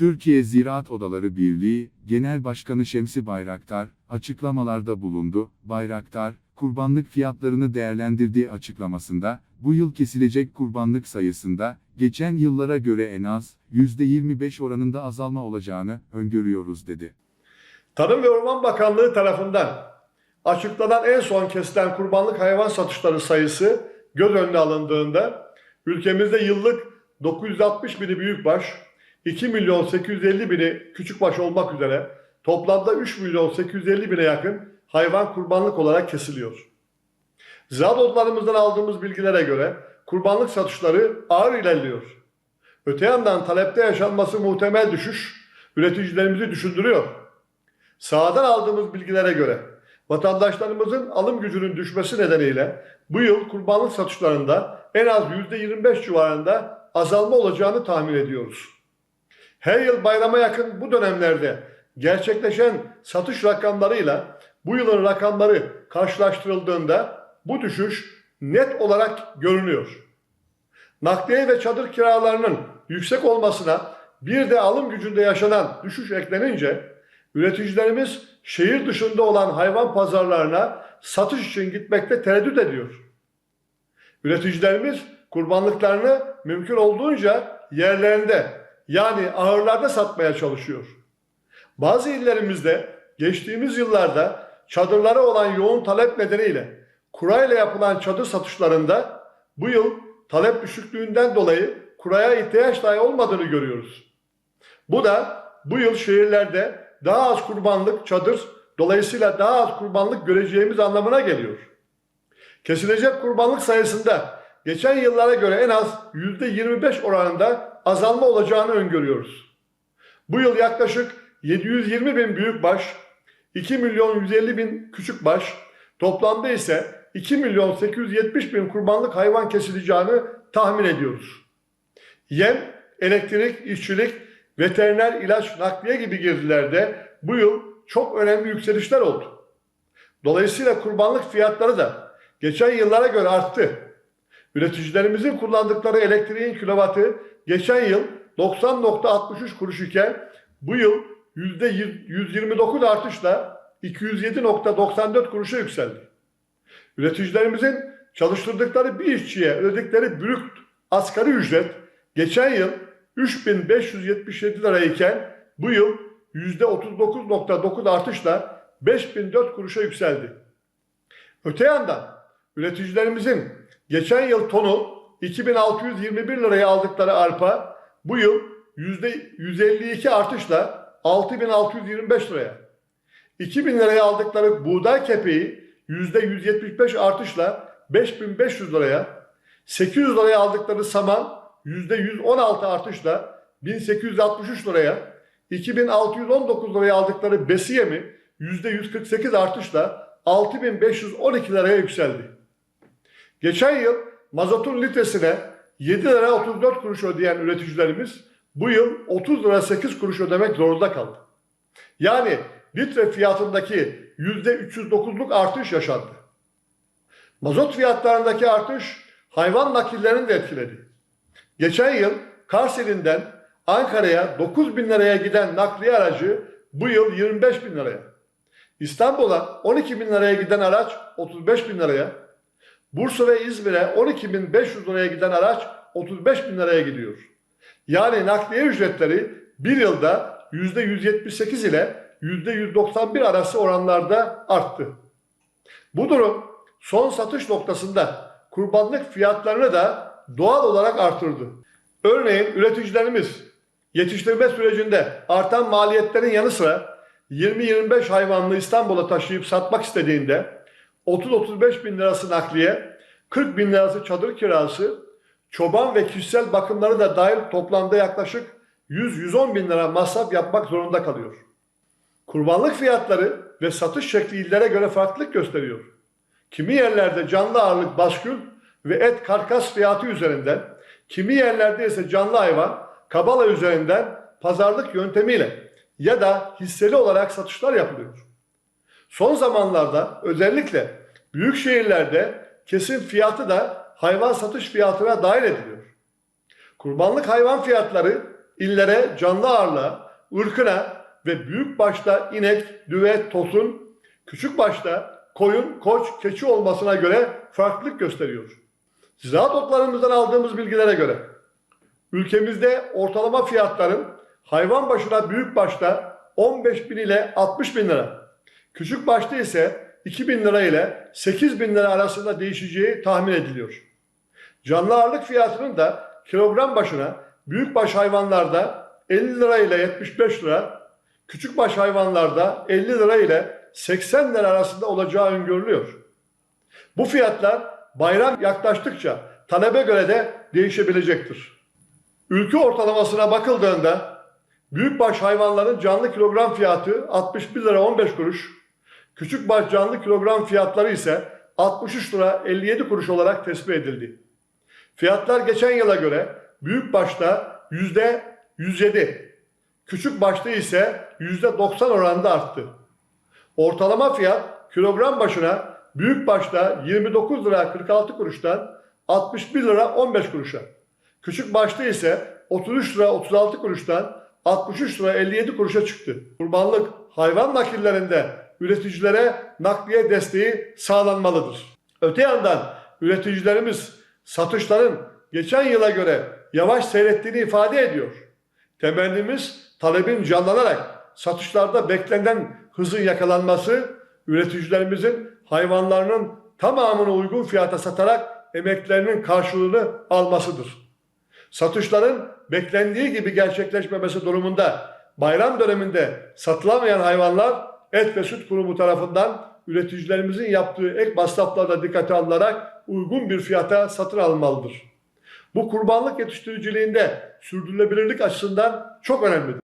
Türkiye Ziraat Odaları Birliği, Genel Başkanı Şemsi Bayraktar, açıklamalarda bulundu. Bayraktar, kurbanlık fiyatlarını değerlendirdiği açıklamasında, bu yıl kesilecek kurbanlık sayısında, geçen yıllara göre en az, %25 oranında azalma olacağını öngörüyoruz dedi. Tarım ve Orman Bakanlığı tarafından açıklanan en son kesilen kurbanlık hayvan satışları sayısı göz önüne alındığında ülkemizde yıllık 960 bini büyükbaş, 2 milyon 850 bini küçükbaş olmak üzere toplamda 3 milyon 850 bine yakın hayvan kurbanlık olarak kesiliyor. Ziraat odalarımızdan aldığımız bilgilere göre kurbanlık satışları ağır ilerliyor. Öte yandan talepte yaşanması muhtemel düşüş üreticilerimizi düşündürüyor. Sahadan aldığımız bilgilere göre vatandaşlarımızın alım gücünün düşmesi nedeniyle bu yıl kurbanlık satışlarında en az %25 civarında azalma olacağını tahmin ediyoruz. Her yıl bayrama yakın bu dönemlerde gerçekleşen satış rakamlarıyla bu yılın rakamları karşılaştırıldığında bu düşüş net olarak görünüyor. Nakliye ve çadır kiralarının yüksek olmasına bir de alım gücünde yaşanan düşüş eklenince üreticilerimiz şehir dışında olan hayvan pazarlarına satış için gitmekte tereddüt ediyor. Üreticilerimiz kurbanlıklarını mümkün olduğunca yerlerinde yani ahırlarda satmaya çalışıyor. Bazı illerimizde geçtiğimiz yıllarda çadırlara olan yoğun talep nedeniyle kurayla yapılan çadır satışlarında bu yıl talep düşüklüğünden dolayı kuraya ihtiyaç dahi olmadığını görüyoruz. Bu da bu yıl şehirlerde daha az kurbanlık çadır dolayısıyla daha az kurbanlık göreceğimiz anlamına geliyor. Kesilecek kurbanlık sayısında geçen yıllara göre en az %25 oranında azalma olacağını öngörüyoruz. Bu yıl yaklaşık 720 bin büyükbaş, 2 milyon 150 bin küçükbaş, toplamda ise 2 milyon 870 bin kurbanlık hayvan kesileceğini tahmin ediyoruz. Yem, elektrik, işçilik, veteriner ilaç, nakliye gibi girdilerde bu yıl çok önemli yükselişler oldu. Dolayısıyla kurbanlık fiyatları da geçen yıllara göre arttı. Üreticilerimizin kullandıkları elektriğin kilovatı geçen yıl 90.63 kuruş iken bu yıl %129 artışla 207.94 kuruşa yükseldi. Üreticilerimizin çalıştırdıkları bir işçiye ödedikleri brüt asgari ücret geçen yıl 3577 lirayken bu yıl %39.9 artışla 5004 kuruşa yükseldi. Öte yandan üreticilerimizin geçen yıl tonu 2621 liraya aldıkları arpa bu yıl %152 artışla 6625 liraya. 2000 liraya aldıkları buğday kepeği %175 artışla 5500 liraya. 800 liraya aldıkları saman %116 artışla 1863 liraya. 2619 liraya aldıkları besiye mi %148 artışla 6512 liraya yükseldi. Geçen yıl mazotun litresine 7 lira 34 kuruş ödeyen üreticilerimiz bu yıl 30 lira 8 kuruş ödemek zorunda kaldı. Yani litre fiyatındaki %309'luk artış yaşandı. Mazot fiyatlarındaki artış hayvan nakillerini de etkiledi. Geçen yıl Karseli'nden Ankara'ya 9 bin liraya giden nakliye aracı bu yıl 25 bin liraya. İstanbul'a 12 bin liraya giden araç 35 bin liraya. Bursa ve İzmir'e 12 bin 500 liraya giden araç 35 bin liraya gidiyor. Yani nakliye ücretleri bir yılda %178 ile %191 arası oranlarda arttı. Bu durum son satış noktasında kurbanlık fiyatlarını da doğal olarak artırdı. Örneğin üreticilerimiz yetiştirme sürecinde artan maliyetlerin yanı sıra 20-25 hayvanlı İstanbul'a taşıyıp satmak istediğinde 30-35 bin lirası nakliye, 40 bin lirası çadır kirası, çoban ve kişisel bakımları da dahil toplamda yaklaşık 100-110 bin lira masraf yapmak zorunda kalıyor. Kurbanlık fiyatları ve satış şekli illere göre farklılık gösteriyor. Kimi yerlerde canlı ağırlık baskül ve et karkas fiyatı üzerinden, kimi yerlerde ise canlı hayvan kabala üzerinden pazarlık yöntemiyle ya da hisseli olarak satışlar yapılıyor. Son zamanlarda özellikle büyük şehirlerde kesim fiyatı da hayvan satış fiyatına dahil ediliyor. Kurbanlık hayvan fiyatları illere canlı ağırlığa, ırkına ve büyük başta inek, düve, tosun, küçük başta koyun, koç, keçi olmasına göre farklılık gösteriyor. Ziraat otlarımızdan aldığımız bilgilere göre ülkemizde ortalama fiyatların hayvan başına büyük başta 15 bin ile 60 bin lira, küçük başta ise 2 bin lira ile 8 bin lira arasında değişeceği tahmin ediliyor. Canlı ağırlık fiyatının da kilogram başına büyükbaş hayvanlarda 50 lira ile 75 lira, küçükbaş hayvanlarda 50 lira ile 80 lira arasında olacağı öngörülüyor. Bu fiyatlar bayram yaklaştıkça talebe göre de değişebilecektir. Ülke ortalamasına bakıldığında büyükbaş hayvanların canlı kilogram fiyatı 61 lira 15 kuruş, küçükbaş canlı kilogram fiyatları ise 63 lira 57 kuruş olarak tespit edildi. Fiyatlar geçen yıla göre büyük başta yüzde 107, küçük başta ise yüzde 90 oranında arttı. Ortalama fiyat kilogram başına büyük başta 29 lira 46 kuruştan 61 lira 15 kuruşa. Küçük başta ise 33 lira 36 kuruştan 63 lira 57 kuruşa çıktı. Kurbanlık hayvan nakillerinde üreticilere nakliye desteği sağlanmalıdır. Öte yandan üreticilerimiz satışların geçen yıla göre yavaş seyrettiğini ifade ediyor. Temennimiz talebin canlanarak satışlarda beklenen hızın yakalanması, üreticilerimizin hayvanlarının tamamını uygun fiyata satarak emeklerinin karşılığını almasıdır. Satışların beklendiği gibi gerçekleşmemesi durumunda bayram döneminde satılamayan hayvanlar Et ve Süt Kurumu tarafından üreticilerimizin yaptığı ek masraflarla dikkate alınarak uygun bir fiyata satın alınmalıdır. Bu kurbanlık yetiştiriciliğinde sürdürülebilirlik açısından çok önemlidir.